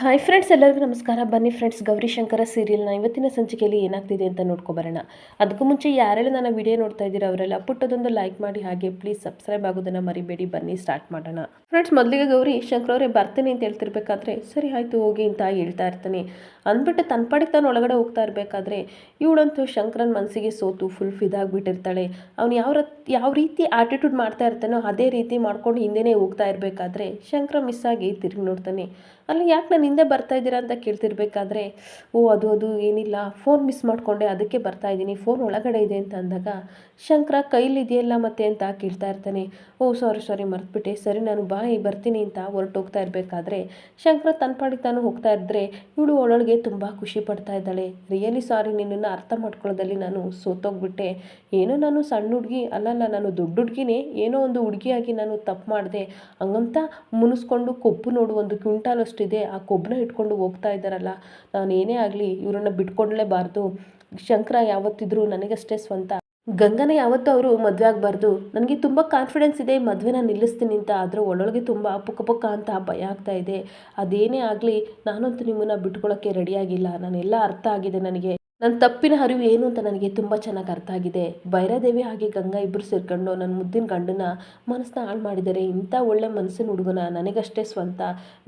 Hi friends ಎಲ್ಲರಿಗೂ ನಮಸ್ಕಾರ. ಬನ್ನಿ ಫ್ರೆಂಡ್ಸ್ ಗೌರಿ ಶಂಕರ ಸೀರಿಯಲ್ನ ಇವತ್ತಿನ ಸಂಚಿಕೆಯಲ್ಲಿ ಏನಾಗ್ತಿದೆ ಅಂತ ನೋಡ್ಕೊಬರೋಣ ಅದಕ್ಕೂ ಮುಂಚೆ ಯಾರೆಲ್ಲ ನನ್ನ ವಿಡಿಯೋ ನೋಡ್ತಾ ಇದ್ದೀರಾ ಅವರೆಲ್ಲ ಪುಟ್ಟದೊಂದು ಲೈಕ್ ಮಾಡಿ ಹಾಗೆ ಪ್ಲೀಸ್ ಸಬ್ಸ್ಕ್ರೈಬ್ ಆಗೋದನ್ನು ಮರಿಬೇಡಿ. ಬನ್ನಿ ಸ್ಟಾರ್ಟ್ ಮಾಡೋಣ. ಫ್ರೆಂಡ್ಸ್ ಮೊದಲಿಗೆ ಗೌರಿ ಶಂಕರ್ ಅವರೇ ಬರ್ತೀನಿ ಅಂತ ಹೇಳ್ತಿರ್ಬೇಕಾದ್ರೆ, ಸರಿ ಆಯಿತು ಹೋಗಿ ಅಂತ ಹೇಳ್ತಾ ಇರ್ತಾನೆ. ಅಂದ್ಬಿಟ್ಟು ತನ್ನ ಪಾಡಿಗೆ ತಾನು ಒಳಗಡೆ ಹೋಗ್ತಾ ಇರಬೇಕಾದ್ರೆ, ಇವಳಂತೂ ಶಂಕರನ್ ಮನಸ್ಸಿಗೆ ಸೋತು ಫುಲ್ ಫಿದಾಗ್ಬಿಟ್ಟಿರ್ತಾಳೆ ಅವ್ನು ಯಾವ ಯಾವ ರೀತಿ ಆಟಿಟ್ಯೂಡ್ ಮಾಡ್ತಾ ಇರ್ತಾನೋ ಅದೇ ರೀತಿ ಮಾಡ್ಕೊಂಡು ಹಿಂದೆನೇ ಹೋಗ್ತಾ ಇರಬೇಕಾದ್ರೆ, ಶಂಕರ ಮಿಸ್ ಆಗಿ ತಿರುಗಿ ನೋಡ್ತಾನೆ. ಅಲ್ಲಿ, ಯಾಕೆ ನಾನು ಹಿಂದೆ ಬರ್ತಾ ಇದ್ದೀರಾ ಅಂತ ಕೇಳ್ತಿರ್ಬೇಕಾದ್ರೆ, ಓ ಅದು ಅದು ಏನಿಲ್ಲ ಫೋನ್ ಮಿಸ್ ಮಾಡಿಕೊಂಡೆ, ಅದಕ್ಕೆ ಬರ್ತಾ ಇದ್ದೀನಿ ಫೋನ್ ಒಳಗಡೆ ಇದೆ ಅಂತ ಅಂದಾಗ, ಶಂಕರ ಕೈಲಿದೆಯಲ್ಲ ಮತ್ತೆ? ಅಂತ ಕೇಳ್ತಾ ಇರ್ತಾನೆ. ಓ ಸಾರಿ ಸಾರಿ ಮರ್ತ್ಬಿಟ್ಟೆ. ಸರಿ, ನಾನು ಬಾಯಿ ಬರ್ತೀನಿ ಅಂತ ಹೊರಟೋಗ್ತಾ ಇರಬೇಕಾದ್ರೆ, ಶಂಕರ ತನ್ನ ಪಾಡಿಗೆ ತಾನು ಹೋಗ್ತಾ ಇದ್ದರೆ ಇವಳು ಒಳಗೆ ತುಂಬ ಖುಷಿ ಪಡ್ತಾ ಇದ್ದಾಳೆ. ರಿಯಲಿ ಸಾರಿ ನಿನ್ನನ್ನು ಅರ್ಥ ಮಾಡ್ಕೊಳ್ಳೋದಲ್ಲಿ ನಾನು ಸೋತೋಗ್ಬಿಟ್ಟೆ. ಏನೋ ನಾನು ಸಣ್ಣ ಹುಡುಗಿ ಅಲ್ಲಲ್ಲ, ನಾನು ದೊಡ್ಡ ಹುಡುಗಿನೇ. ಏನೋ ಒಂದು ಹುಡುಗಿಯಾಗಿ ನಾನು ತಪ್ಪು ಮಾಡಿದೆ. ಹಂಗಂತ ಮುನಿಸ್ಕೊಂಡು ಕೊಬ್ಬು ನೋಡು, ಒಂದು ಕ್ವಿಂಟಾಲ್ ಅಷ್ಟಿದೆ. ಆ ಕೊಬ್ಬನ್ನ ಇಟ್ಕೊಂಡು ಹೋಗ್ತಾ ಇದ್ದಾರಲ್ಲ, ನಾನು ಏನೇ ಆಗಲಿ ಇವರನ್ನು ಬಿಟ್ಕೊಡ್ಲೇಬಾರ್ದು. ಶಂಕರ ಯಾವತ್ತಿದ್ರೂ ನನಗಷ್ಟೇ ಸ್ವಂತ. ಗಂಗನ ಯಾವತ್ತೂ ಅವರು ಮದುವೆ ಆಗಬಾರ್ದು ನನಗೆ ತುಂಬ ಕಾನ್ಫಿಡೆನ್ಸ್ ಇದೆ, ಮದುವೆನ ನಿಲ್ಲಿಸ್ತೀನಿ ಅಂತ. ಆದರೆ ಒಳೊಳಗೆ ತುಂಬ ಪುಕ್ಕ ಪುಕ್ಕ ಅಂತ ಭಯ ಆಗ್ತಾ ಇದೆ. ಅದೇನೇ ಆಗಲಿ, ನಾನಂತೂ ನಿಮ್ಮನ್ನು ಬಿಟ್ಕೊಳ್ಳೋಕ್ಕೆ ರೆಡಿಯಾಗಿಲ್ಲ ನಾನೆಲ್ಲ ಅರ್ಥ ಆಗಿದೆ ನನಗೆ. ನನ್ನ ತಪ್ಪಿನ ಅರಿವು ಏನು ಅಂತ ನನಗೆ ತುಂಬ ಚೆನ್ನಾಗಿ ಅರ್ಥ ಆಗಿದೆ. ಭೈರಾದೇವಿ ಹಾಗೆ ಗಂಗಾ ಇಬ್ಬರು ಸೇರ್ಕೊಂಡು ನನ್ನ ಮುದ್ದಿನ ಗಂಡನ ಮನಸ್ಸನ್ನ ಹಾಳು ಮಾಡಿದ್ದಾರೆ ಇಂಥ ಒಳ್ಳೆ ಮನಸ್ಸಿನ ಹುಡುಗನ ನನಗಷ್ಟೇ ಸ್ವಂತ.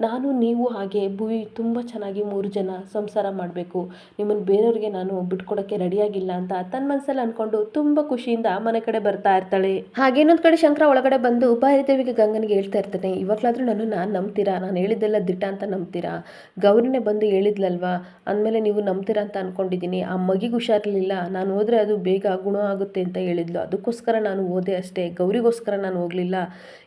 ನಾನು, ನೀವು ಹಾಗೆ ಭೂವಿ ತುಂಬ ಚೆನ್ನಾಗಿ ಮೂರು ಜನ ಸಂಸಾರ ಮಾಡಬೇಕು. ನಿಮ್ಮನ್ನು ಬೇರೆಯವ್ರಿಗೆ ನಾನು ಬಿಟ್ಕೊಡೋಕ್ಕೆ ರೆಡಿಯಾಗಿಲ್ಲ ಅಂತ ತನ್ನ ಮನಸ್ಸಲ್ಲಿ ಅಂದ್ಕೊಂಡು ತುಂಬ ಖುಷಿಯಿಂದ ಮನೆ ಕಡೆ ಬರ್ತಾ ಇರ್ತಾಳೆ. ಹಾಗೆ ಇನ್ನೊಂದು ಕಡೆ ಶಂಕರ ಒಳಗಡೆ ಬಂದು ಭೈರದೇವಿಗೆ ಗಂಗನಿಗೆ ಹೇಳ್ತಾ ಇರ್ತಾನೆ, ಇವಾಗಲಾದರೂ ನಾನು ನಾನು ನಂಬ್ತೀರಾ? ನಾನು ಹೇಳಿದ್ದೆಲ್ಲ ದಿಟ್ಟ ಅಂತ ನಂಬ್ತೀರಾ? ಗೌರಿನೇ ಬಂದು ಹೇಳಿದ್ಲಲ್ವಾ? ಅಂದಮೇಲೆ ನೀವು ನಂಬ್ತೀರಾ ಅಂತ ಅಂದ್ಕೊಂಡಿದ್ದೀನಿ ಆ ಮಗಿಗೆ ಹುಷಾರಿರಲಿಲ್ಲ ನಾನು ಹೋದರೆ ಅದು ಬೇಗ ಗುಣ ಆಗುತ್ತೆ ಅಂತ ಹೇಳಿದ್ಲು. ಅದಕ್ಕೋಸ್ಕರ ನಾನು ಓದೆ ಅಷ್ಟೇ. ಗೌರಿಗೋಸ್ಕರ ನಾನು ಹೋಗಲಿಲ್ಲ.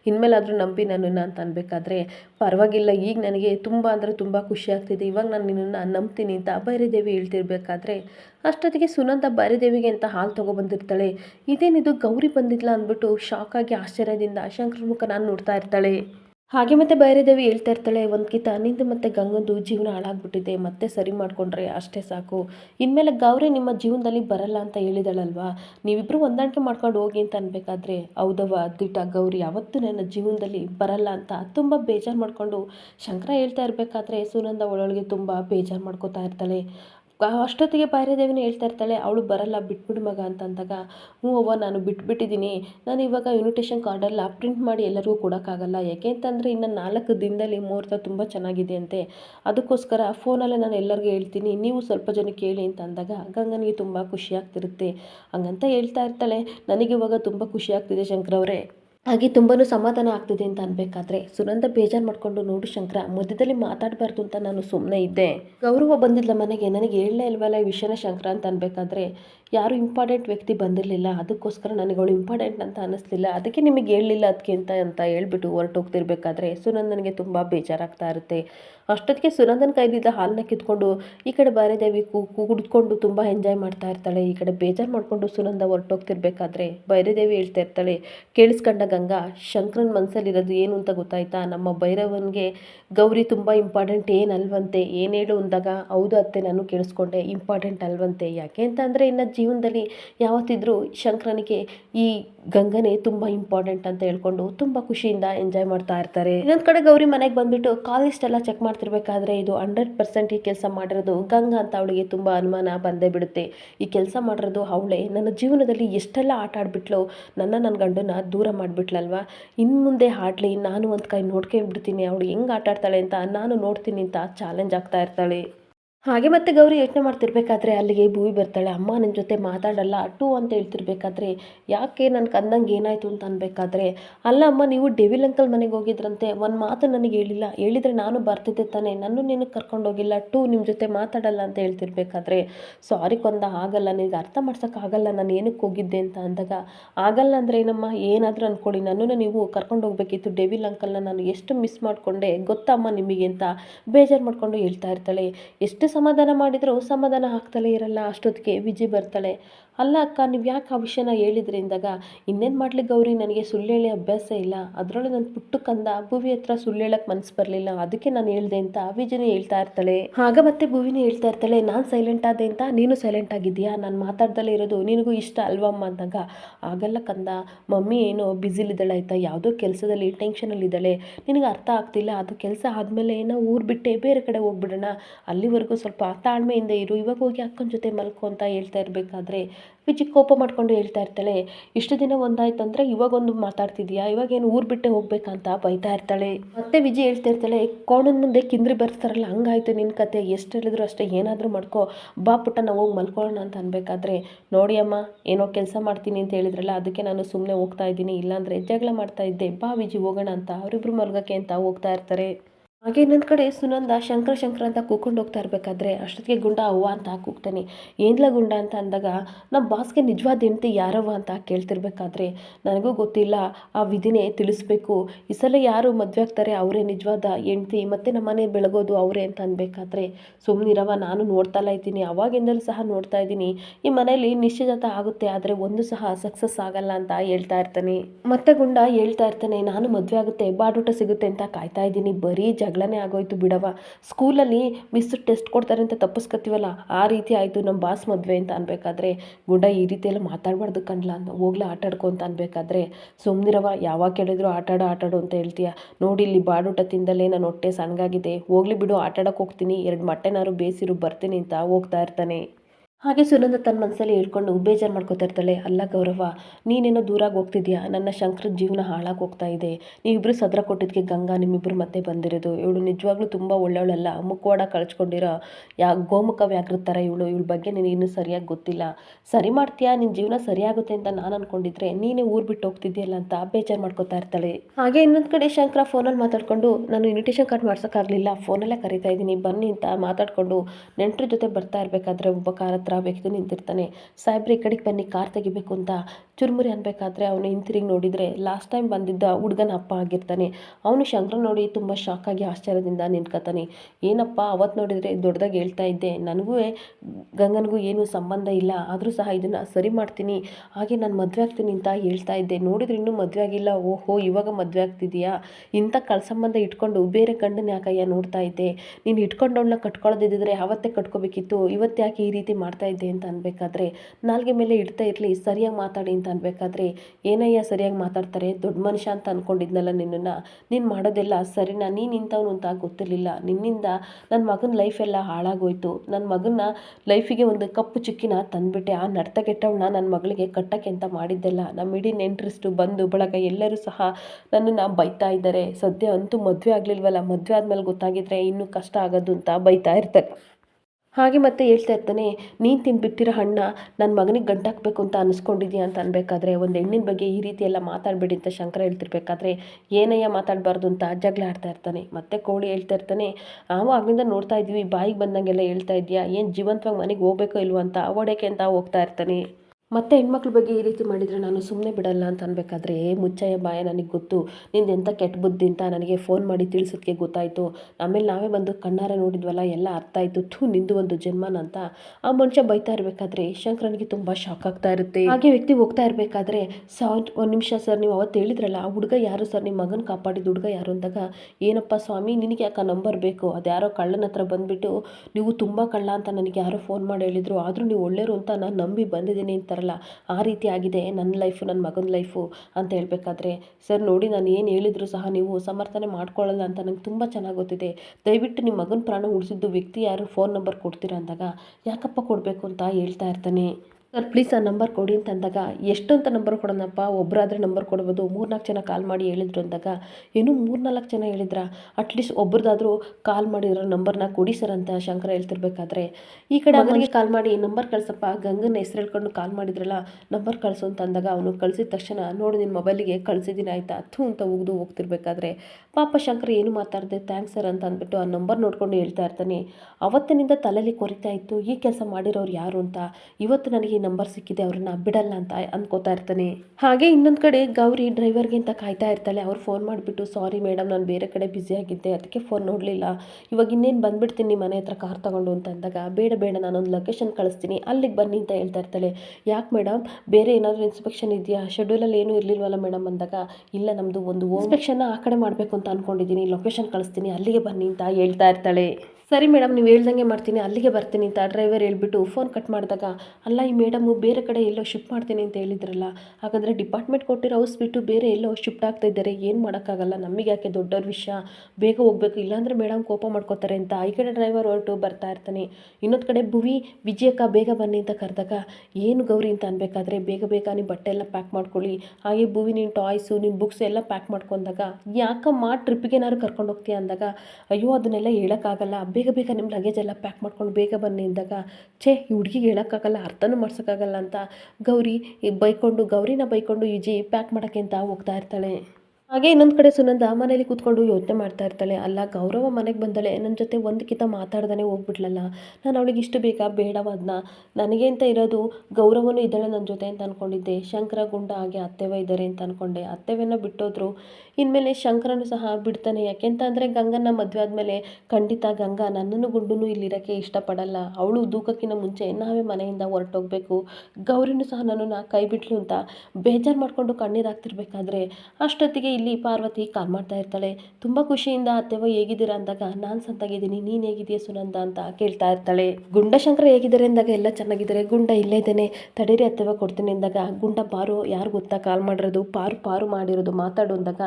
ಇನ್ಮೇಲಾದರೂ ನಂಬಿ ನನ್ನನ್ನು ಅಂತ ಅನ್ಬೇಕಾದ್ರೆ, ಪರವಾಗಿಲ್ಲ, ಈಗ ನನಗೆ ತುಂಬ ಅಂದರೆ ತುಂಬ ಖುಷಿ ಆಗ್ತಿದೆ. ಇವಾಗ ನಾನು ನಿನ್ನನ್ನು ನಂಬ್ತೀನಿ ಅಂತ ಭೈರದೇವಿ ಹೇಳ್ತಿರ್ಬೇಕಾದ್ರೆ, ಅಷ್ಟೊತ್ತಿಗೆ ಸುನಂದ ಭೈರದೇವಿಗೆ ಅಂತ ಹಾಲು ತೊಗೊಬಂದಿರ್ತಾಳೆ. ಇದೇನಿದು ಗೌರಿ ಬಂದಿದ್ಲ ಅಂದ್ಬಿಟ್ಟು ಶಾಕಾಗಿ ಆಶ್ಚರ್ಯದಿಂದ ಶಂಕರ ಮುಖ ನಾನು ನೋಡ್ತಾ ಇರ್ತಾಳೆ. ಹಾಗೆ ಮತ್ತೆ ಭೈರದೇವಿ ಹೇಳ್ತಾ ಇರ್ತಾಳೆ ಒಂದು ಕಿತ ನಿಂದು ಮತ್ತೆ ಗಂಗಂದು ಜೀವನ ಹಾಳಾಗ್ಬಿಟ್ಟಿದೆ, ಮತ್ತೆ ಸರಿ ಮಾಡಿಕೊಂಡ್ರೆ ಅಷ್ಟೇ ಸಾಕು. ಇನ್ಮೇಲೆ ಗೌರಿ ನಿಮ್ಮ ಜೀವನದಲ್ಲಿ ಬರಲ್ಲ ಅಂತ ಹೇಳಿದಳಲ್ವಾ? ನೀವಿಬ್ಬರು ಹೊಂದಾಣಿಕೆ ಮಾಡ್ಕೊಂಡು ಹೋಗಿ ಅಂತ ಅನ್ಬೇಕಾದ್ರೆ? ಹೌದವ ದಿಟ ಗೌರಿ ಯಾವತ್ತೂ ನನ್ನ ಜೀವನದಲ್ಲಿ ಬರಲ್ಲ ಅಂತ ತುಂಬ ಬೇಜಾರು ಮಾಡಿಕೊಂಡು ಶಂಕರ ಹೇಳ್ತಾ ಇರಬೇಕಾದ್ರೆ ಸುನಂದ ಒಳೊಳಗೆ ತುಂಬ ಬೇಜಾರು ಮಾಡ್ಕೋತಾ ಇರ್ತಾಳೆ. ಅಷ್ಟೊತ್ತಿಗೆ ಭೈರದೇವಿನ ಹೇಳ್ತಾ ಇರ್ತಾಳೆ, ಅವಳು ಬರಲ್ಲ, ಬಿಟ್ಬಿಡು ಮಗ ಅಂತ ಅಂದಾಗ, ಹ್ಞೂ ಅವ್ವ, ನಾನು ಬಿಟ್ಬಿಟ್ಟಿದ್ದೀನಿ. ನಾನು ಇವಾಗ ಇನ್ವಿಟೇಷನ್ ಕಾರ್ಡೆಲ್ಲ ಪ್ರಿಂಟ್ ಮಾಡಿ ಎಲ್ಲರಿಗೂ ಕೊಡೋಕ್ಕಾಗಲ್ಲ. ಯಾಕೆ ಅಂತಂದರೆ ಇನ್ನು ನಾಲ್ಕು ದಿನದಲ್ಲಿ ಮುಹೂರ್ತ ತುಂಬ ಚೆನ್ನಾಗಿದೆ ಅಂತೆ. ಅದಕ್ಕೋಸ್ಕರ ಫೋನಲ್ಲೇ ನಾನು ಎಲ್ಲರಿಗೂ ಹೇಳ್ತೀನಿ. ನೀವು ಸ್ವಲ್ಪ ಜನಕ್ಕೆ ಹೇಳಿ ಅಂತ ಅಂದಾಗ, ಗಂಗನಿಗೆ ತುಂಬ ಖುಷಿ ಆಗ್ತಿರುತ್ತೆ. ಹಂಗಂತ ಹೇಳ್ತಾ ಇರ್ತಾಳೆ. ನನಗೆ ಇವಾಗ ತುಂಬ ಖುಷಿ ಆಗ್ತಿದೆ ಶಂಕರವರೇ. ಹಾಗೆ ತುಂಬಾ ಸಮಾಧಾನ ಆಗ್ತಿದೆ ಅಂತ ಅನ್ಬೇಕಾದ್ರೆ ಸುನಂದ ಬೇಜಾರು ಮಾಡಿಕೊಂಡು ನೋಡು ಶಂಕರ, ಮಧ್ಯದಲ್ಲಿ ಮಾತಾಡಬಾರ್ದು ಅಂತ ನಾನು ಸುಮ್ಮನೆ ಇದ್ದೆ. ಗೌರವ ಬಂದಿಲ್ಲ ಮನೆಗೆ, ನನಗೆ ಹೇಳಲೇ ಇಲ್ವಲ್ಲ ಈ ವಿಷಯನ ಶಂಕರ ಅಂತ ಅನ್ಬೇಕಾದ್ರೆ ಯಾರು ಇಂಪಾರ್ಟೆಂಟ್ ವ್ಯಕ್ತಿ ಬಂದಿರಲಿಲ್ಲ, ಅದಕ್ಕೋಸ್ಕರ ನನಗೆ ಅವಳು ಇಂಪಾರ್ಟೆಂಟ್ ಅಂತ ಅನ್ನಿಸ್ಲಿಲ್ಲ, ಅದಕ್ಕೆ ನಿಮಗೆ ಹೇಳಲಿಲ್ಲ ಅದಕ್ಕೆ ಅಂತ ಅಂತ ಹೇಳ್ಬಿಟ್ಟು ಹೊರಟೋಗ್ತಿರ್ಬೇಕಾದ್ರೆ ಸುನಂದನಿಗೆ ತುಂಬ ಬೇಜಾರಾಗ್ತಾ ಇರುತ್ತೆ. ಅಷ್ಟೊತ್ತಿಗೆ ಸುನಂದನ ಕೈದಿದ್ದ ಹಾಲನ್ನ ಕಿತ್ಕೊಂಡು ಈ ಕಡೆ ಕೂ ಕುಡಿದ್ಕೊಂಡು ತುಂಬ ಎಂಜಾಯ್ ಮಾಡ್ತಾ ಇರ್ತಾಳೆ. ಈ ಕಡೆ ಬೇಜಾರು ಮಾಡಿಕೊಂಡು ಸುನಂದ ಹೊರಟೋಗ್ತಿರ್ಬೇಕಾದ್ರೆ ಭೈರದೇವಿ ಹೇಳ್ತಾ ಇರ್ತಾಳೆ, ಕೇಳಿಸ್ಕೊಂಡ ಗಂಗಾ, ಶಂಕರನ ಮನಸ್ಸಲ್ಲಿರೋದು ಏನು ಅಂತ ಗೊತ್ತಾಯ್ತಾ? ನಮ್ಮ ಭೈರವನಿಗೆ ಗೌರಿ ತುಂಬ ಇಂಪಾರ್ಟೆಂಟ್ ಏನಲ್ವಂತೆ? ಏನೇಳು ಅಂದಾಗ, ಹೌದು ಅತ್ತೆ, ನಾನು ಕೇಳಿಸ್ಕೊಂಡೆ ಇಂಪಾರ್ಟೆಂಟ್ ಅಲ್ವಂತೆ? ಯಾಕೆ ಅಂತ ಅಂದರೆ ಇನ್ನು ಜೀವನದಲ್ಲಿ ಯಾವತ್ತಿದ್ರೂ ಶಂಕರನಿಗೆ ಈ ಗಂಗನೇ ತುಂಬ ಇಂಪಾರ್ಟೆಂಟ್ ಅಂತ ಹೇಳ್ಕೊಂಡು ತುಂಬ ಖುಷಿಯಿಂದ ಎಂಜಾಯ್ ಮಾಡ್ತಾ ಇರ್ತಾರೆ. ಇನ್ನೊಂದು ಕಡೆ ಗೌರಿ ಮನೆಗೆ ಬಂದುಬಿಟ್ಟು ಕಾಲ್ ಎಲ್ಲ ಚೆಕ್ ಮಾಡ್ತಿರ್ಬೇಕಾದ್ರೆ ಇದು ಹಂಡ್ರೆಡ್ ಪರ್ಸೆಂಟ್ ಈ ಕೆಲಸ ಮಾಡಿರೋದು ಗಂಗಾ ಅಂತ ಅವಳಿಗೆ ತುಂಬ ಅನುಮಾನ ಬಂದೇ ಬಿಡುತ್ತೆ. ಈ ಕೆಲಸ ಮಾಡಿರೋದು ಅವಳೇ ನನ್ನ ಜೀವನದಲ್ಲಿ ಎಷ್ಟೆಲ್ಲ ಆಟ ಆಡ್ಬಿಟ್ಲು ನನ್ನ ನನ್ನ ಗಂಡನ ದೂರ ಮಾಡಿಬಿಟ್ಲಲ್ವಾ? ಇನ್ನು ಮುಂದೆ ಆಡಲಿ ನಾನು ಒಂದು ಕೈ ನೋಡ್ಕೊಂಡ್ಬಿಡ್ತೀನಿ, ಅವಳು ಹೆಂಗೆ ಆಟಾಡ್ತಾಳೆ ಅಂತ ನಾನು ನೋಡ್ತೀನಿ ಅಂತ ಚಾಲೆಂಜ್ ಆಗ್ತಾ ಇರ್ತಾಳೆ. ಹಾಗೆ ಮತ್ತೆ ಗೌರಿ ಯೋಚನೆ ಮಾಡ್ತಿರ್ಬೇಕಾದ್ರೆ ಅಲ್ಲಿಗೆ ಭೂಮಿ ಬರ್ತಾಳೆ. ಅಮ್ಮ ನನ್ನ ಜೊತೆ ಮಾತಾಡಲ್ಲ ಟು ಅಂತ ಹೇಳ್ತಿರ್ಬೇಕಾದ್ರೆ ಯಾಕೆ ನನ್ನ ಕಂದಂಗೆ ಏನಾಯಿತು ಅಂತ ಅನ್ಬೇಕಾದ್ರೆ, ಅಲ್ಲ ಅಮ್ಮ ನೀವು ಡೆವಿಲ್ ಅಂಕಲ್ ಮನೆಗೆ ಹೋಗಿದ್ರಂತೆ, ಒಂದು ಮಾತು ನನಗೆ ಹೇಳಿಲ್ಲ. ಹೇಳಿದರೆ ನಾನು ಬರ್ತಿದ್ದೆ ತಾನೆ ನನ್ನ ನಿನಗೆ ಕರ್ಕೊಂಡೋಗಿಲ್ಲ ಟು ನಿಮ್ಮ ಜೊತೆ ಮಾತಾಡಲ್ಲ ಅಂತ ಹೇಳ್ತಿರ್ಬೇಕಾದ್ರೆ ಸಾರಿ ಕೊಂದ, ಆಗಲ್ಲ, ನಿನಗೆ ಅರ್ಥ ಮಾಡ್ಸೋಕ್ಕಾಗಲ್ಲ ನಾನು ಏನಕ್ಕೆ ಹೋಗಿದ್ದೆ ಅಂತ ಅಂದಾಗ, ಆಗಲ್ಲ ಅಂದರೆ ಏನಮ್ಮ, ಏನಾದರೂ ಅಂದ್ಕೊಳ್ಳಿ ನನ್ನನ್ನು ನೀವು ಕರ್ಕೊಂಡು ಹೋಗ್ಬೇಕಿತ್ತು ಡೆವಿಲ್ ಅಂಕಲ್ನ ನಾನು ಎಷ್ಟು ಮಿಸ್ ಮಾಡಿಕೊಂಡೆ, ಗೊತ್ತಮ್ಮ ನಿಮಗೆ? ಅಂತ ಬೇಜಾರು ಮಾಡಿಕೊಂಡು ಹೇಳ್ತಾ ಇರ್ತಾಳೆ. ಎಷ್ಟು ಸಮಾಧಾನ ಮಾಡಿದರೂ ಸಮಾಧಾನ ಆಗ್ತಲೇ ಇರಲ್ಲ ಅಷ್ಟೊತ್ತಿಗೆ ವಿಜಿ ಬರ್ತಾಳೆ. ಅಲ್ಲ ಅಕ್ಕ, ನೀವು ಯಾಕೆ ಆ ವಿಷಯನ ಹೇಳಿದ್ರಿ ಅಂದಾಗ, ಇನ್ನೇನು ಮಾಡಲಿ ಗೌರಿ, ನನಗೆ ಸುಳ್ಳು ಹೇಳಿ ಅಭ್ಯಾಸ ಇಲ್ಲ. ಅದರೊಳಗೆ ನನ್ನ ಪುಟ್ಟು ಕಂದ ಭುವಿ ಹತ್ರ ಸುಳ್ಳು ಹೇಳಕ್ಕೆ ಮನಸ್ಸು ಬರಲಿಲ್ಲ. ಅದಕ್ಕೆ ನಾನು ಹೇಳ್ದೆ ಅಂತ ವಿಜಯನೇ ಹೇಳ್ತಾ ಇರ್ತಾಳೆ. ಆಗ ಮತ್ತೆ ಭುವಿನೇ ಹೇಳ್ತಾ ಇರ್ತಾಳೆ, ನಾನು ಸೈಲೆಂಟ್ ಆದೆ ಅಂತ ನೀನು ಸೈಲೆಂಟ್ ಆಗಿದ್ದೀಯಾ? ನಾನು ಮಾತಾಡ್ದಲೇ ಇರೋದು ನಿನಗೂ ಇಷ್ಟ ಅಲ್ವಮ್ಮ ಅಂದಾಗ, ಆಗಲ್ಲ ಕಂದ, ಮಮ್ಮಿ ಏನು ಬ್ಯುಸಿಲಿದ್ದಾಳೆ ಆಯ್ತಾ? ಯಾವುದೋ ಕೆಲಸದಲ್ಲಿ ಟೆನ್ಷನಲ್ಲಿದ್ದಾಳೆ ನಿನಗೆ ಅರ್ಥ ಆಗ್ತಿಲ್ಲ. ಅದು ಕೆಲಸ ಆದಮೇಲೆ ಏನೋ ಊರು ಬಿಟ್ಟೆ ಬೇರೆ ಕಡೆ ಹೋಗ್ಬಿಡೋಣ. ಅಲ್ಲಿವರೆಗೂ ಸ್ವಲ್ಪ ತಾಳ್ಮೆಯಿಂದ ಇರು. ಇವಾಗ ಹೋಗಿ ಅಕ್ಕನ ಜೊತೆ ಮಲ್ಕೊ ಅಂತ ಹೇಳ್ತಾ ಇರಬೇಕಾದ್ರೆ ವಿಜಿ ಕೋಪ ಮಾಡ್ಕೊಂಡು ಹೇಳ್ತಾ ಇರ್ತಾಳೆ, ಇಷ್ಟು ದಿನ ಒಂದಾಯ್ತು ಅಂದರೆ ಇವಾಗೊಂದು ಮಾತಾಡ್ತಿದ್ಯಾ? ಇವಾಗೇನು ಊರು ಬಿಟ್ಟೆ ಹೋಗ್ಬೇಕಂತ ಬೈತಾ ಇರ್ತಾಳೆ. ಮತ್ತೆ ವಿಜಿ ಹೇಳ್ತಾ ಇರ್ತಾಳೆ ಕೋಣನ ಮುಂದೆ ಕಿಂದ್ರಿ ಬರ್ತಾರಲ್ಲ ಹಂಗಾಯ್ತು ನಿನ್ನ ಕತೆ, ಎಷ್ಟು ಹೇಳಿದ್ರು ಅಷ್ಟೇ, ಏನಾದರೂ ಮಾಡ್ಕೋ, ಬಾ ಪುಟ್ಟ, ನಾವು ಹೋಗಿ ಮಲ್ಕೊಳ್ಳೋಣ ಅಂತ ಅನ್ಬೇಕಾದ್ರೆ. ನೋಡಿ ಅಮ್ಮ, ಏನೋ ಕೆಲಸ ಮಾಡ್ತೀನಿ ಅಂತ ಹೇಳಿದ್ರಲ್ಲ, ಅದಕ್ಕೆ ನಾನು ಸುಮ್ಮನೆ ಹೋಗ್ತಾ ಇದ್ದೀನಿ, ಇಲ್ಲಾಂದರೆ ಜಗಳ ಮಾಡ್ತಾ ಇದ್ದೆ, ಬಾ ವಿಜಿ ಹೋಗೋಣ ಅಂತ. ಅವರಿಬ್ರು ಮಲ್ಗಕ್ಕೆ ಅಂತ ಹೋಗ್ತಾ ಇರ್ತಾರೆ. ಹಾಗೆ ಇನ್ನೊಂದು ಕಡೆ ಸುನಂದ, ಶಂಕರ ಶಂಕರ ಅಂತ ಕೂಕೊಂಡು ಹೋಗ್ತಾ ಇರಬೇಕಾದ್ರೆ ಅಷ್ಟೊತ್ತಿಗೆ ಗುಂಡ ಅವ್ವ ಅಂತ ಕೂಗ್ತಾನೆ. ಏನ್ಲ ಗುಂಡ ಅಂತ ಅಂದಾಗ ನಮ್ಮ ಬಾಸ್ಗೆ ನಿಜವಾದ ಹೆಂಡ್ತಿ ಯಾರವ್ವ ಅಂತ ಕೇಳ್ತಿರ್ಬೇಕಾದ್ರೆ, ನನಗೂ ಗೊತ್ತಿಲ್ಲ, ಆ ವಿಧಿನೇ ತಿಳಿಸ್ಬೇಕು. ಈ ಸಲ ಯಾರು ಮದುವೆ ಆಗ್ತಾರೆ ಅವರೇ ನಿಜವಾದ ಹೆಂಡತಿ, ಮತ್ತು ನಮ್ಮ ಮನೆ ಬೆಳಗೋದು ಅವರೇ ಅಂತ ಅನ್ಬೇಕಾದ್ರೆ ಸುಮ್ಮನಿರವ ನಾನು ನೋಡ್ತಾ ಇದ್ದೀನಿ. ಅವಾಗಿಂದಲೂ ಸಹ ನೋಡ್ತಾ ಇದ್ದೀನಿ. ಈ ಮನೆಯಲ್ಲಿ ನಿಶ್ಚಿತ ಆಗುತ್ತೆ, ಆದರೆ ಒಂದು ಸಹ ಸಕ್ಸಸ್ ಆಗಲ್ಲ ಅಂತ ಹೇಳ್ತಾ ಇರ್ತಾನೆ. ಮತ್ತೆ ಗುಂಡ ಹೇಳ್ತಾ ಇರ್ತಾನೆ, ನಾನು ಮದುವೆ ಆಗುತ್ತೆ, ಬಾಡೂಟ ಸಿಗುತ್ತೆ ಅಂತ ಕಾಯ್ತಾ ಇದ್ದೀನಿ, ಬರೀ ಜಗಳನೇ ಆಗೋಯ್ತು ಬಿಡವ ಸ್ಕೂಲಲ್ಲಿ ಮಿಸ್ ಟೆಸ್ಟ್ ಕೊಡ್ತಾರೆ ಅಂತ ತಪ್ಪಿಸ್ಕೊತೀವಲ್ಲ ಆ ರೀತಿ ಆಯಿತು ನಮ್ಮ ಬಾಸ್ ಮದುವೆ ಅಂತ ಅನ್ಬೇಕಾದ್ರೆ. ಗುಡ್ಡ ಈ ರೀತಿ ಎಲ್ಲ ಮಾತಾಡಬಾರ್ದು ಕಣ್ಲ ಅಂತ ಹೋಗ್ಲಾ ಆಟಾಡ್ಕೊ ಅಂತ ಅನ್ಬೇಕಾದ್ರೆ. ಸುಮ್ಮನಿರವ ಯಾವಾಗ ಕೇಳಿದ್ರು ಆಟಾಡು ಆಟಾಡು ಅಂತ ಹೇಳ್ತೀಯ. ನೋಡಿ ಇಲ್ಲಿ ಬಾಡೂಟ ತಿಂದಲೇ ನಾನು ಹೊಟ್ಟೆ ಸಣ್ಣಗಾಗಿದೆ. ಹೋಗ್ಲಿ ಬಿಡು ಆಟಾಡಕ್ಕೆ ಹೋಗ್ತೀನಿ. ಎರಡು ಮಟ್ಟೆನಾರು ಬೇಸಿರು ಬರ್ತೀನಿ ಅಂತ ಹೋಗ್ತಾ ಇರ್ತಾನೆ. ಹಾಗೆ ಸುನಂದ ತನ್ನ ಮನಸ್ಸಲ್ಲಿ ಹೇಳ್ಕೊಂಡು ಬೇಜಾರು ಮಾಡ್ಕೋತಾ ಇರ್ತಾಳೆ. ಅಲ್ಲ ಗೌರವ, ನೀನೇನೋ ದೂರಾಗಿ ಹೋಗ್ತಿದ್ಯಾ? ನನ್ನ ಶಂಕರದ ಜೀವನ ಹಾಳಾಗಿ ಹೋಗ್ತಾ ಇದೆ. ನೀವಿಬ್ಬರು ಸದ್ರ ಕೊಟ್ಟಿದ್ದಕ್ಕೆ ಗಂಗಾ ನಿಮ್ಮಿಬ್ಬರು ಮತ್ತೆ ಬಂದಿರೋದು. ಇವಳು ನಿಜವಾಗ್ಲೂ ತುಂಬ ಒಳ್ಳೆಯವಳಲ್ಲ. ಮುಖವಾಡ ಕಳ್ಚ್ಕೊಂಡಿರೋ ಯಾ, ಗೋಮುಖ ಇವಳು. ಇವಳ ಬಗ್ಗೆ ನೀನು ಇನ್ನೂ ಸರಿಯಾಗಿ ಗೊತ್ತಿಲ್ಲ. ಸರಿ ಮಾಡ್ತೀಯಾ? ನಿನ್ನ ಜೀವನ ಸರಿಯಾಗುತ್ತೆ ಅಂತ ನಾನು ಅನ್ಕೊಂಡಿದ್ರೆ ನೀನೇ ಊರು ಬಿಟ್ಟು ಹೋಗ್ತಿದ್ಯಲ್ಲ ಅಂತ ಬೇಜಾರು ಮಾಡ್ಕೋತಾ ಇರ್ತಾಳೆ. ಹಾಗೆ ಇನ್ನೊಂದು ಕಡೆ ಶಂಕರ ಫೋನಲ್ಲಿ ಮಾತಾಡ್ಕೊಂಡು, ನಾನು ಇನ್ವಿಟೇಷನ್ ಕಾರ್ಡ್ ಮಾಡ್ಸೋಕ್ಕಾಗಲಿಲ್ಲ ಫೋನಲ್ಲೇ ಕರಿತಾ ಇದ್ದೀನಿ ಬನ್ನಿ ಅಂತ ಮಾತಾಡಿಕೊಂಡು ನೆಂಟರ ಜೊತೆ ಬರ್ತಾ ಇರಬೇಕಾದ್ರೆ ಒಬ್ಬ ಕಾರ್ ಹತ್ರ ವ್ಯಕ್ತಿ ನಿಂತಿರ್ತಾನೆ. ಸಾಹೇಬ್ರೆ, ಈ ಕಡೆಗೆ ಬನ್ನಿ, ಕಾರ್ ತೆಗಿಬೇಕು ಅಂತ. ಚುರುಮುರಿ ಅನ್ಬೇಕಾದ್ರೆ ಅವನು ಹಿಂತಿರುಗಿ ನೋಡಿದರೆ ಲಾಸ್ಟ್ ಟೈಮ್ ಬಂದಿದ್ದ ಹುಡುಗನ ಅಪ್ಪ ಆಗಿರ್ತಾನೆ. ಅವನು ಶಂಕರ ನೋಡಿ ತುಂಬ ಆಗಿ ಆಶ್ಚರ್ಯದಿಂದ ನಿಂತ್ಕೊತಾನೆ. ಏನಪ್ಪ ಅವತ್ತು ನೋಡಿದರೆ ದೊಡ್ಡದಾಗಿ ಹೇಳ್ತಾ ಇದ್ದೆ. ನನಗೂ ಗಂಗನಿಗೂ ಏನೂ ಸಂಬಂಧ ಇಲ್ಲ. ಆದರೂ ಸಹ ಇದನ್ನು ಸರಿ ಮಾಡ್ತೀನಿ. ಹಾಗೆ ನಾನು ಮದುವೆ ಆಗ್ತೀನಿ ಅಂತ ಹೇಳ್ತಾ ಇದ್ದೆ. ನೋಡಿದ್ರೆ ಇನ್ನೂ ಮದುವೆ ಆಗಿಲ್ಲ. ಓಹೋ, ಇವಾಗ ಮದುವೆ ಆಗ್ತಿದೆಯಾ? ಇಂಥ ಕಳ ಸಂಬಂಧ ಇಟ್ಕೊಂಡು ಬೇರೆ ಗಂಡನ ಯಾಕಯ್ಯ ನೋಡ್ತಾ ಇದ್ದೆ? ನೀನು ಇಟ್ಕೊಂಡವಳನ್ನ ಕಟ್ಕೊಳ್ಳೋದಿದ್ದರೆ ಅವತ್ತೇ ಕಟ್ಕೋಬೇಕಿತ್ತು. ಇವತ್ತು ಯಾಕೆ ಈ ರೀತಿ ಮಾಡ್ತಾ ಇದ್ದೆ ಅಂತ ಅನ್ಬೇಕಾದ್ರೆ, ನಾಲ್ಗೆ ಮೇಲೆ ಇಡ್ತಾ ಇರಲಿ, ಸರಿಯಾಗಿ ಮಾತಾಡಿ ಅಂತ ಅನ್ಬೇಕಾದ್ರೆ, ಏನಯ್ಯ ಸರಿಯಾಗಿ ಮಾತಾಡ್ತಾರೆ? ದೊಡ್ಡ ಮನುಷ್ಯ ಅಂತ ಅಂದ್ಕೊಂಡಿದ್ನಲ್ಲ ನಿನ್ನನ್ನು. ನೀನು ಮಾಡೋದೆಲ್ಲ ಸರಿನಾ? ನೀನು ಇಂಥವ್ನು ಅಂತ ಗೊತ್ತಿರಲಿಲ್ಲ. ನಿನ್ನಿಂದ ನನ್ನ ಮಗನ ಲೈಫೆಲ್ಲ ಹಾಳಾಗೋಯ್ತು. ನನ್ನ ಮಗನ ಲೈಫಿಗೆ ಒಂದು ಕಪ್ಪು ಚುಕ್ಕಿನ ತಂದುಬಿಟ್ಟೆ. ಆ ನರ್ತಗೆಟ್ಟವಳನ್ನ ನನ್ನ ಮಗಳಿಗೆ ಕಟ್ಟಕ್ಕೆ ಅಂತ ಮಾಡಿದ್ದೆಲ್ಲ. ನಮ್ಮ ಇಡೀ ನೆಂಟ್ರಿಸ್ಟು ಬಂದು ಬಳಗ ಎಲ್ಲರೂ ಸಹ ನನ್ನನ್ನು ಬೈತಾ ಇದ್ದಾರೆ. ಸದ್ಯ ಅಂತೂ ಮದುವೆ ಆಗಲಿಲ್ವಲ್ಲ? ಮದುವೆ ಆದಮೇಲೆ ಗೊತ್ತಾಗಿದ್ರೆ ಇನ್ನೂ ಕಷ್ಟ ಆಗೋದು ಅಂತ ಬೈತಾ ಇರ್ತಾರೆ. ಹಾಗೆ ಮತ್ತೆ ಹೇಳ್ತಾ ಇರ್ತಾನೆ, ನೀನು ತಿಂದ್ಬಿಟ್ಟಿರೋ ಹಣ್ಣ ನನ್ನ ಮಗನಿಗೆ ಗಂಟಾಕಬೇಕು ಅಂತ ಅನಿಸ್ಕೊಂಡಿದ್ಯಾ? ಅಂತ ಅನ್ಬೇಕಾದ್ರೆ, ಒಂದು ಹೆಣ್ಣಿನ ಬಗ್ಗೆ ಈ ರೀತಿ ಎಲ್ಲ ಮಾತಾಡಬೇಡಿ ಅಂತ ಶಂಕರ ಹೇಳ್ತಿರ್ಬೇಕಾದ್ರೆ, ಏನಯ್ಯ ಮಾತಾಡಬಾರ್ದು? ಅಂತ ಜಗಳ ಆಡ್ತಾ ಇರ್ತಾನೆ. ಮತ್ತೆ ಕೋಳಿ ಹೇಳ್ತಾ ಇರ್ತಾನೆ, ನಾವು ಆಗಿಂದ ನೋಡ್ತಾ ಇದ್ವಿ, ಬಾಯಿಗೆ ಬಂದಂಗೆಲ್ಲ ಹೇಳ್ತಾ ಇದೆಯಾ? ಏನು ಜೀವಂತವಾಗಿ ಮನೆಗೆ ಹೋಗ್ಬೇಕೋ ಇಲ್ವೋ? ಅಂತ ಓಡೋಕೆ ಅಂತ ಹೋಗ್ತಾ ಇರ್ತಾನೆ. ಮತ್ತೆ ಹೆಣ್ಮಕ್ಳ ಬಗ್ಗೆ ಈ ರೀತಿ ಮಾಡಿದರೆ ನಾನು ಸುಮ್ಮನೆ ಬಿಡಲ್ಲ ಅಂತ ಅನ್ಬೇಕಾದ್ರೆ, ಏ ಮುಚ್ಚಯ್ಯ ಬಾಯ, ನನಗೆ ಗೊತ್ತು. ನಿಂದು ಎಂಥ ಕೆಟ್ಟ ಬುದ್ಧಿ ಅಂತ ನನಗೆ ಫೋನ್ ಮಾಡಿ ತಿಳಿಸೋದಕ್ಕೆ ಗೊತ್ತಾಯಿತು. ಆಮೇಲೆ ನಾವೇ ಬಂದು ಕಣ್ಣಾರೆ ನೋಡಿದ್ವಲ್ಲ, ಎಲ್ಲ ಅರ್ಥ ಆಯಿತು. ಥೂ, ನಿಂದು ಒಂದು ಜನ್ಮನ ಅಂತ. ಆ ಮನುಷ್ಯ ಬೈತಾ ಇರಬೇಕಾದ್ರೆ ಶಂಕರನಿಗೆ ತುಂಬ ಶಾಕ್ ಆಗ್ತಾ ಇರುತ್ತೆ. ಹಾಗೆ ವ್ಯಕ್ತಿ ಹೋಗ್ತಾ ಇರಬೇಕಾದ್ರೆ ಸರ್ ಒಂದು ನಿಮಿಷ ಸರ್, ನೀವು ಅವತ್ತು ಹೇಳಿದ್ರಲ್ಲ, ಆ ಹುಡುಗ ಯಾರು ಸರ್? ನಿಮ್ಮ ಮಗನ ಕಾಪಾಡಿದ ಹುಡುಗ ಯಾರು? ಅಂದಾಗ, ಏನಪ್ಪ ಸ್ವಾಮಿ, ನಿನಗೆ ಯಾಕೆ ನಂಬರ್ ಬೇಕು? ಅದು ಯಾರೋ ಕಳ್ಳನ ಹತ್ರ ಬಂದುಬಿಟ್ಟು, ನೀವು ತುಂಬ ಕಳ್ಳ ಅಂತ ನನಗೆ ಯಾರೋ ಫೋನ್ ಮಾಡಿ ಹೇಳಿದರು. ಆದರೂ ನೀವು ಒಳ್ಳೆಯರು ಅಂತ ನಾನು ನಂಬಿ ಬಂದಿದ್ದೀನಿ ಅಂತಾರಲ್ಲ ಆ ರೀತಿ ಆಗಿದೆ. ನನ್ನ ಲೈಫು ನನ್ನ ಮಗನ ಲೈಫು ಅಂತ ಹೇಳಬೇಕಾದ್ರೆ ಸರ್ ನೋಡಿ ನಾನು ಏನು ಹೇಳಿದರೂ ಸಹ ನೀವು ಸಮರ್ಥನೆ ಮಾಡ್ಕೊಳ್ಳಲ್ಲ ಅಂತ ನಂಗೆ ತುಂಬ ಚೆನ್ನಾಗಿ ಗೊತ್ತಿದೆ. ದಯವಿಟ್ಟು ನಿಮ್ಮ ಮಗನ ಪ್ರಾಣ ಉಳಿಸಿದ್ದು ವ್ಯಕ್ತಿ ಯಾರು? ಫೋನ್ ನಂಬರ್ ಕೊಡ್ತೀರಾ ಅಂದಾಗ, ಯಾಕಪ್ಪ ಕೊಡಬೇಕು ಅಂತ ಹೇಳ್ತಾ ಇರ್ತಾನೆ. ಸರ್ ಪ್ಲೀಸ್ ಆ ನಂಬರ್ ಕೊಡಿ ಅಂತ ಅಂದಾಗ, ಎಷ್ಟಂತ ನಂಬರ್ ಕೊಡೋಣಪ್ಪ ಒಬ್ಬರಾದ್ರೆ ನಂಬರ್ ಕೊಡ್ಬೋದು, ಮೂರ್ನಾಲ್ಕು ಜನ ಕಾಲ್ ಮಾಡಿ ಹೇಳಿದ್ರು ಅಂದಾಗ, ಏನು ಮೂರ್ನಾಲ್ಕು ಜನ ಹೇಳಿದ್ರಾ ಅಟ್ಲೀಸ್ಟ್ ಒಬ್ರದ್ದಾದ್ರೂ ಕಾಲ್ ಮಾಡಿರೋ ನಂಬರ್ನ ಕೊಡಿ ಸರ್ ಅಂತ ಶಂಕರ ಹೇಳ್ತಿರ್ಬೇಕಾದ್ರೆ. ಈ ಕಡೆ ಅವನಿಗೆ ಕಾಲ್ ಮಾಡಿ ನಂಬರ್ ಕಳ್ಸಪ್ಪ, ಗಂಗನ ಹೆಸರು ಹೇಳ್ಕೊಂಡು ಕಾಲ್ ಮಾಡಿದ್ರಲ್ಲ ನಂಬರ್ ಕಳಿಸು ಅಂತ ಅಂದಾಗ ಅವನು ಕಳಿಸಿದ ತಕ್ಷಣ, ನೋಡು ನಿನ್ನ ಮೊಬೈಲಿಗೆ ಕಳಿಸಿದ್ದೀನಿ ಆಯಿತಾ, ಥೂ ಅಂತ ಉಗಿದು ಹೋಗ್ತಿರ್ಬೇಕಾದ್ರೆ. ಪಾಪ ಶಂಕರ ಏನು ಮಾತಾಡಿದೆ ಥ್ಯಾಂಕ್ಸ್ ಸರ್ ಅಂತ ಅಂದ್ಬಿಟ್ಟು ಆ ನಂಬರ್ ನೋಡ್ಕೊಂಡು ಹೇಳ್ತಾ ಇರ್ತಾನೆ. ಅವತ್ತಿನಿಂದ ತಲೆಯಲ್ಲಿ ಕೊರಿತಾ ಇತ್ತು, ಈ ಕೆಲಸ ಮಾಡಿರೋರು ಯಾರು? ಅಂತ. ಇವತ್ತು ನನಗೆ ನಂಬರ್ ಸಿಕ್ಕಿದೆ, ಅವ್ರನ್ನ ಬಿಡಲ್ಲ ಅಂತ ಅಂದ್ಕೋತಾ ಇರ್ತಾನೆ. ಹಾಗೆ ಇನ್ನೊಂದು ಕಡೆ ಗೌರಿ ಡ್ರೈವರ್ಗೆ ಅಂತ ಕಾಯ್ತಾ ಇರ್ತಾಳೆ. ಅವ್ರು ಫೋನ್ ಮಾಡಿಬಿಟ್ಟು ಸಾರಿ ಮೇಡಮ್ ನಾನು ಬೇರೆ ಕಡೆ ಬ್ಯುಸಿ ಆಗಿದ್ದೆ. ಅದಕ್ಕೆ ಫೋನ್ ನೋಡಲಿಲ್ಲ. ಇವಾಗ ಇನ್ನೇನು ಬಂದ್ಬಿಡ್ತೀನಿ ಮನೆ ಹತ್ರ ಕಾರ್ ತಗೊಂಡು ಅಂತ ಅಂದಾಗ, ಬೇಡ ಬೇಡ, ನಾನೊಂದು ಲೊಕೇಶನ್ ಕಳಿಸ್ತೀನಿ. ಅಲ್ಲಿಗೆ ಬನ್ನಿ ಅಂತ ಹೇಳ್ತಾ ಇರ್ತಾಳೆ. ಯಾಕೆ ಮೇಡಮ್ ಬೇರೆ ಏನಾದರೂ ಇನ್ಸ್ಪೆಕ್ಷನ್ ಇದೆಯಾ? ಶೆಡ್ಯೂಲಲ್ಲಿ ಏನೂ ಇರಲಿಲ್ವಲ್ಲ ಮೇಡಮ್ ಅಂದಾಗ, ಇಲ್ಲ ನಮ್ಮದು ಒಂದು ಇನ್ಸ್ಪೆಕ್ಷನ್ನ ಆ ಕಡೆ ಮಾಡಬೇಕು ಅಂತ ಅಂದ್ಕೊಂಡಿದ್ದೀನಿ ಲೊಕೇಶನ್ ಕಳಿಸ್ತೀನಿ. ಅಲ್ಲಿಗೆ ಬನ್ನಿ ಅಂತ ಹೇಳ್ತಾ ಇರ್ತಾಳೆ. ಸರಿ ಮೇಡಮ್, ನೀವು ಹೇಳ್ದಂಗೆ ಮಾಡ್ತೀನಿ, ಅಲ್ಲಿಗೆ ಬರ್ತೀನಿ ಅಂತ ಡ್ರೈವರ್ ಹೇಳ್ಬಿಟ್ಟು ಫೋನ್ ಕಟ್ ಮಾಡಿದಾಗ, ಅಲ್ಲ, ಈ ಮೇಡಮು ಬೇರೆ ಕಡೆ ಎಲ್ಲೋ ಶಿಫ್ಟ್ ಮಾಡ್ತೀನಿ ಅಂತ ಹೇಳಿದ್ರಲ್ಲ, ಹಾಗಾದರೆ ಡಿಪಾರ್ಟ್ಮೆಂಟ್ ಕೊಟ್ಟಿರೋ ಹೌಸ್ ಬಿಟ್ಟು ಬೇರೆ ಎಲ್ಲೋ ಶಿಫ್ಟ್ ಆಗ್ತಾ ಇದ್ದಾರೆ, ಏನು ಮಾಡೋಕ್ಕಾಗಲ್ಲ, ನಮಗೆ ಯಾಕೆ ದೊಡ್ಡವ್ರ ವಿಷಯ? ಬೇಗ ಹೋಗ್ಬೇಕು, ಇಲ್ಲಾಂದರೆ ಮೇಡಮ್ ಕೋಪ ಮಾಡ್ಕೋತಾರೆ ಅಂತ ಈ ಕಡೆ ಡ್ರೈವರ್ ಹೊರಟು ಬರ್ತಾ ಇರ್ತಾನೆ. ಇನ್ನೊಂದು ಕಡೆ ಭುವಿ, ವಿಜಯಕ್ಕ ಬೇಗ ಬನ್ನಿ ಅಂತ ಕರೆದಾಗ, ಏನು ಗೌರಿ ಅಂತ ಅನ್ಬೇಕಾದ್ರೆ, ಬೇಗ ಬೇಗ ನೀವು ಬಟ್ಟೆ ಎಲ್ಲ ಪ್ಯಾಕ್ ಮಾಡ್ಕೊಳ್ಳಿ, ಹಾಗೆ ಭುವಿ ನಿನ್ನ ಟಾಯ್ಸು ನಿನ್ನ ಬುಕ್ಸ್ ಎಲ್ಲ ಪ್ಯಾಕ್ ಮಾಡ್ಕೊಂಡಾಗ, ಯಾಕಮ್ಮ ಟ್ರಿಪ್ಗೆ ಏನಾದ್ರು ಕರ್ಕೊಂಡು ಹೋಗ್ತೀಯ ಅಂದಾಗ, ಅಯ್ಯೋ, ಅದನ್ನೆಲ್ಲ ಹೇಳೋಕ್ಕಾಗಲ್ಲ ಬೇಗ ಬೇಗ ನಿಮ್ಮ ಲಗೇಜ್ ಎಲ್ಲ ಪ್ಯಾಕ್ ಮಾಡ್ಕೊಂಡು ಬೇಗ ಬನ್ನಿ ಅಂದಾಗ, ಛೇ, ಈ ಹುಡುಗಿಗೆ ಹೇಳೋಕ್ಕಾಗಲ್ಲ, ಅರ್ಥನೂ ಮಾಡ್ಸೋಕ್ಕಾಗಲ್ಲ ಅಂತ ಗೌರಿ ಬೈಕೊಂಡು, ಗೌರಿನ ಬೈಕೊಂಡು ಈಜಿ ಪ್ಯಾಕ್ ಮಾಡೋಕ್ಕೆ ಅಂತ ಹೋಗ್ತಾ ಇರ್ತಾಳೆ. ಹಾಗೆ ಇನ್ನೊಂದು ಕಡೆ ಸುನಂದ ಮನೇಲಿ ಕೂತ್ಕೊಂಡು ಯೋಚನೆ ಮಾಡ್ತಾ ಇರ್ತಾಳೆ. ಅಲ್ಲ, ಗೌರವ ಮನೆಗೆ ಬಂದಳೆ ನನ್ನ ಜೊತೆ ಒಂದಕ್ಕಿಂತ ಮಾತಾಡ್ದೇ ಹೋಗ್ಬಿಟ್ಲಲ್ಲ? ನಾನು ಅವಳಿಗೆ ಇಷ್ಟು ಬೇಕಾ? ಬೇಡವಾದ್ನ ನನಗೆ ಅಂತ ಇರೋದು ಗೌರವನೂ ಇದ್ದಾಳೆ ನನ್ನ ಜೊತೆ ಅಂತ ಅಂದ್ಕೊಂಡಿದ್ದೆ ಶಂಕರ ಗುಂಡ ಹಾಗೆ ಅತ್ತೆವ ಇದ್ದಾರೆ ಅಂತ ಅಂದ್ಕೊಂಡೆ ಅತ್ತೆವನ್ನ ಬಿಟ್ಟೋದ್ರು ಇನ್ಮೇಲೆ ಶಂಕರನು ಸಹ ಬಿಡ್ತಾನೆ. ಯಾಕೆಂತ ಅಂದರೆ ಗಂಗನ ಮದುವೆ ಆದಮೇಲೆ ಖಂಡಿತ ಗಂಗಾ ನನ್ನನ್ನು ಗುಂಡೂ ಇಲ್ಲಿರೋಕ್ಕೆ ಇಷ್ಟಪಡಲ್ಲ. ಅವಳು ದೂಕಕ್ಕಿಂತ ಮುಂಚೆ ನಾವೇ ಮನೆಯಿಂದ ಹೊರಟೋಗ್ಬೇಕು. ಗೌರಿನೂ ಸಹ ನನ್ನನ್ನು ಕೈ ಬಿಟ್ಲು ಅಂತ ಬೇಜಾರು ಮಾಡಿಕೊಂಡು ಕಣ್ಣೀರು ಹಾಕ್ತಿರ್ಬೇಕಾದ್ರೆ ಅಷ್ಟೊತ್ತಿಗೆ ಇಲ್ಲಿ ಪಾರ್ವತಿ ಕಾಲ್ ಮಾಡ್ತಾ ಇರ್ತಾಳೆ. ತುಂಬ ಖುಷಿಯಿಂದ ಅತ್ತೆವ ಹೇಗಿದ್ದೀರಾ? ಅಂದಾಗ, ನಾನು ಸಂತಾಗಿದ್ದೀನಿ. ನೀನು ಹೇಗಿದೆಯಾ ಸುನಂದ? ಅಂತ ಕೇಳ್ತಾ ಇರ್ತಾಳೆ. ಗುಂಡಶಂಕರ ಹೇಗಿದ್ದಾರೆ ಅಂದಾಗ, ಎಲ್ಲ ಚೆನ್ನಾಗಿದ್ದಾರೆ. ಗುಂಡ ಇಲ್ಲೇ ಇದ್ದಾನೆ. ತಡೀರಿ ಅತ್ತೆವ ಕೊಡ್ತೀನಿ ಅಂದಾಗ, ಗುಂಡ ಪಾರು, ಯಾರು ಗೊತ್ತಾ ಕಾಲ್ ಮಾಡಿರೋದು? ಪಾರು ಪಾರು ಮಾಡಿರೋದು. ಮಾತಾಡು ಅಂದಾಗ,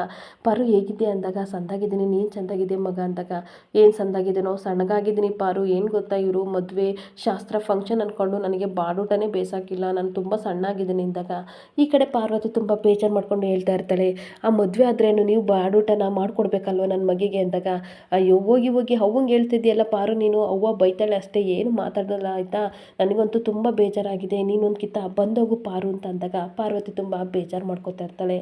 ಪಾರು ಹೇಗಿದೆ ಅಂದಾಗ ಸಂದಾಗಿದ್ದೀನಿ ನೀನು ಚೆಂದಾಗಿದೆ ಮಗ? ಅಂದಾಗ, ಏನು ಸಂದಾಗಿದ್ದೀನೋ? ಸಣ್ಣಗಾಗಿದ್ದೀನಿ ಪಾರು. ಏನು ಗೊತ್ತಾ ಇವರು? ಮದುವೆ, ಶಾಸ್ತ್ರ ಫಂಕ್ಷನ್ ಅಂದ್ಕೊಂಡು ನನಗೆ ಬಾಡೂಟನೇ ಬೇಸಾಕಿಲ್ಲ. ನಾನು ತುಂಬ ಸಣ್ಣಾಗಿದ್ದೀನಿ ಅಂದಾಗ, ಈ ಕಡೆ ಪಾರ್ವತಿ ತುಂಬ ಬೇಜಾರು ಮಾಡ್ಕೊಂಡು ಹೇಳ್ತಾ ಇರ್ತಾಳೆ. ಆ ಮದುವೆ ಆದ್ರೇನು ನೀವು ಬಾಡೂಟನ ಮಾಡ್ಕೊಡ್ಬೇಕಲ್ವ ನನ್ನ ಮಗಿಗೆ ಅಂದಾಗ? ಅಯ್ಯೋ, ಹೋಗಿ ಹೋಗಿ ಅವಂಗೆ ಹೇಳ್ತಿದ್ಯಲ್ಲ ಪಾರು ನೀನು, ಅವ್ವ ಬೈತಾಳೆ ಅಷ್ಟೇ, ಏನು ಮಾತಾಡೋಲ್ಲ ಆಯಿತಾ? ನನಗಂತೂ ತುಂಬ ಬೇಜಾರಾಗಿದೆ ನೀನೊಂದು ಕಿತ್ತ ಬಂದೋಗು ಪಾರು ಅಂತ ಅಂದಾಗ ಪಾರ್ವತಿ ತುಂಬ ಬೇಜಾರು ಮಾಡ್ಕೊತಾ ಇರ್ತಾಳೆ.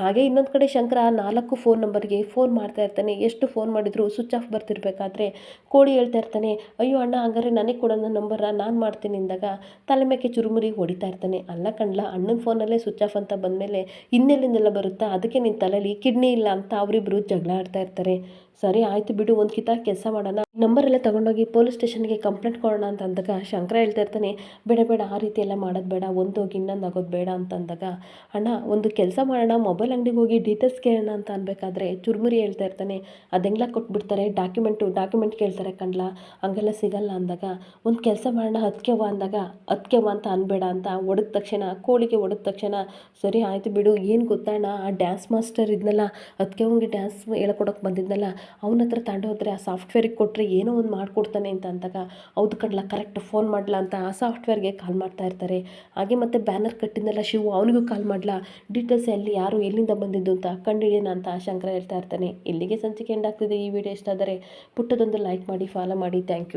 ಹಾಗೆ ಇನ್ನೊಂದು ಕಡೆ ಶಂಕರ ನಾಲ್ಕು ಫೋನ್ ನಂಬರ್ಗೆ ಫೋನ್ ಮಾಡ್ತಾ ಇರ್ತಾನೆ, ಎಷ್ಟು ಫೋನ್ ಮಾಡಿದ್ರು ಸ್ವಿಚ್ ಆಫ್ ಬರ್ತಿರ್ಬೇಕಾದ್ರೆ ಕೋಳಿ ಹೇಳ್ತಾ ಇರ್ತಾನೆ, ಅಯ್ಯೋ ಅಣ್ಣ, ಹಂಗಾರೆ ನನಗೆ ಕೊಡೋ ನಂಬರ ನಾನು ಮಾಡ್ತೀನಿ ಅಂದಾಗ ತಲೆಮೇಕೆ ಚುರುಮುರಿ ಹೊಡಿತಾ ಇರ್ತಾನೆ. ಅಲ್ಲ ಕಣ್ಲ, ಅಣ್ಣನ ಫೋನಲ್ಲೇ ಸ್ವಿಚ್ ಆಫ್ ಅಂತ ಬಂದಮೇಲೆ ಇನ್ನೆಲ್ಲಿಂದೆಲ್ಲ ಬರುತ್ತಾ? ಅದಕ್ಕೆ ನಿನ್ನ ಕಿಡ್ನಿ ಇಲ್ಲ ಅಂತ ಅವರಿಬ್ರು ಜಗಳ ಆಡ್ತಾ ಇರ್ತಾರೆ. ಸರಿ, ಆಯಿತು ಬಿಡು, ಒಂದು ಕಿತ ಕೆಲಸ ಮಾಡೋಣ. ನಂಬರ್ ಎಲ್ಲ ತಗೊಂಡೋಗಿ ಪೊಲೀಸ್ ಸ್ಟೇಷನ್ಗೆ ಕಂಪ್ಲೇಂಟ್ ಕೊಡೋಣ ಅಂತ ಅಂದಾಗ ಶಂಕರ ಹೇಳ್ತಾ ಇರ್ತಾನೆ, ಬೇಡ ಬೇಡ, ಆ ರೀತಿ ಎಲ್ಲ ಮಾಡೋದು ಬೇಡ, ಒಂದೋಗಿ ಇನ್ನೊಂದು ಆಗೋದು ಬೇಡ ಅಂತ ಅಂದಾಗ ಅಣ್ಣ, ಒಂದು ಕೆಲಸ ಮಾಡೋಣ, ಮೊಬೈಲ್ ಅಂಗಡಿಗೆ ಹೋಗಿ ಡೀಟೇಲ್ಸ್ ಕೇಳೋಣ ಅಂತ ಅನ್ಬೇಕಾದ್ರೆ ಚುರುಮುರಿ ಹೇಳ್ತಾ ಇರ್ತಾನೆ. ಅದೆಂಗ್ಲ ಕೊಟ್ಬಿಡ್ತಾರೆ ಡಾಕ್ಯುಮೆಂಟು ಡಾಕ್ಯುಮೆಂಟ್ ಕೇಳ್ತಾರೆ ಕಣ್ಲ, ಹಂಗೆಲ್ಲ ಸಿಗಲ್ಲ ಅಂದಾಗ. ಒಂದು ಕೆಲಸ ಮಾಡೋಣ ಹತ್ಕೆವ ಅಂದಾಗ ಹತ್ಕೆವ ಅಂತ ಅನ್ಬೇಡ ಅಂತ ಒಡೆದ ತಕ್ಷಣ, ಕೋಳಿಗೆ ಒಡೆದ ತಕ್ಷಣ, ಸರಿ, ಆಯಿತು ಬಿಡು, ಏನು ಗೊತ್ತಣ್ಣ, ಆ ಡ್ಯಾನ್ಸ್ ಮಾಸ್ಟರ್ ಇದ್ನಲ್ಲ ಅದಕ್ಕೆ ಅವ್ನಿಗೆ ಡ್ಯಾನ್ಸ್ ಹೇಳ್ಕೊಡೋಕೆ ಬಂದಿದ್ನಲ್ಲ ಅವನ ಹತ್ರ ತಗೊಂಡೋದ್ರೆ ಆ ಸಾಫ್ಟ್ವೇರಿಗೆ ಕೊಟ್ಟರೆ ಏನೋ ಒಂದು ಮಾಡಿಕೊಡ್ತಾನೆ ಅಂತ ಅಂದಾಗ, ಹೌದು ಕಣ್ಲ ಕರೆಕ್ಟ್ ಫೋನ್ ಮಾಡ್ಲಾ ಅಂತ ಆ ಸಾಫ್ಟ್ವೇರ್ಗೆ ಕಾಲ್ ಮಾಡ್ತಾ ಇರ್ತಾರೆ. ಹಾಗೆ ಮತ್ತೆ ಬ್ಯಾನರ್ ಕಟ್ಟಿದ್ನಲ್ಲ ಶಿವು, ಅವನಿಗೂ ಕಾಲ್ ಮಾಡಲ. ಡೀಟೇಲ್ಸ್ ಎಲ್ಲಿ ಯಾರು ಎಲ್ಲಿಂದ ಬಂದಿದ್ದು ಅಂತ ಕಂಡುಹಿಡಿಯೋಣ ಅಂತ ಶಂಕರ ಹೇಳ್ತಾ ಇರ್ತಾನೆ. ಇಲ್ಲಿಗೆ ಸಂಚಿಕೆ ಎಂಡ್ ಆಗ್ತಿದೆ. ಈ ವಿಡಿಯೋ ಇಷ್ಟ ಆದರೆ ಪುಟ್ಟದೊಂದು ಲೈಕ್ ಮಾಡಿ ಫಾಲೋ ಮಾಡಿ. Thank you